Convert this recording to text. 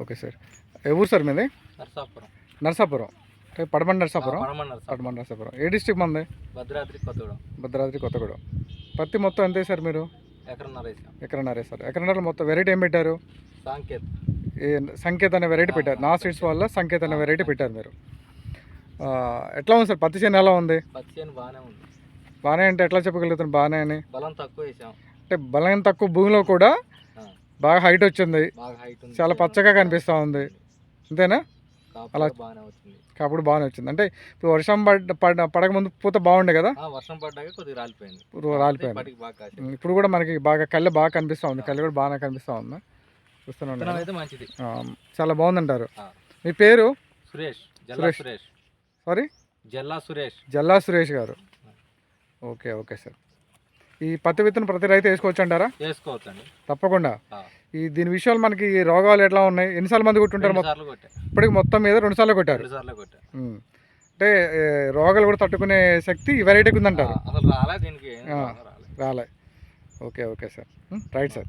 Okay sir. ఊరు sir మీది? నర్సాపురం. నరసాపురం. అంటే పడమండి నరసాపురం? పడమన్న నర్సాపురం. పడమండి నరసాపురం. ఏ డిస్టిక్ మంది? భద్రాద్రి కొత్తగూడెం. భద్రాద్రి కొత్తగూడెం. పత్తి మొత్తం ఎంత సార్ మీరు? ఎకరన్నర సార్ ఎకరన్నర మొత్తం వెరైటీ ఏం పెట్టారు? సాంకేత్. సంకేత్ అనే వెరైటీ పెట్టారు. నా సీడ్స్ వల్ల సంకేత్ అనే వెరైటీ పెట్టారు మీరు. ఎట్లా ఉంది సార్? పత్తి చేను ఎలా ఉంది? పత్తి చేను బాగానే ఉంది. బాగానే అంటే ఎట్లా చెప్పగలుగుతాను బాగానే అని? బలం తక్కువ వేసాం. అంటే బలం తక్కువ భూమిలో కూడా బాగా హైట్ వచ్చింది. చాలా పచ్చగా కనిపిస్తూ ఉంది. అంతేనా? అలా- కూడా బాగానే వచ్చింది. కాపుడు బాగానే వచ్చింది. అంటే ఇప్పుడు వర్షం పడ్డ పడ పడక ముందు పూత బాగుండే కదా? వర్షం పడ్డాక కొద్దిగా రాలిపోయింది. ఇప్పుడు రాలిపోయింది. కూడా మనకి బాగా కళ్ళు బాగా కనిపిస్తూ ఉంది. కళ్ళు కూడా బాగానే కనిపిస్తూ ఉంది. చూస్తున్నాను చాలా బాగుందంటారు. మీ పేరు? Suresh. Suresh. Sorry? Jalla Suresh. Jalla Suresh garu. Okay okay sir. ఈ పత్తి విత్తనం ప్రతి రైతు వేసుకోవచ్చు అంటారా? వేసుకోవచ్చండి. తప్పకుండా. ఆ. ఈ దీని విషయాలు మనకి రోగాలు ఎట్లా ఉన్నాయి? ఎన్నిసార్లు మంది కొట్టుంటారు ఇప్పటికి మొత్తం మీద రెండు సార్లు కొట్టారు. అంటే రోగాలు కూడా తట్టుకునే శక్తి ఈ వెరైటీకి ఉందంటారు రాలే okay okay sir. Right sir.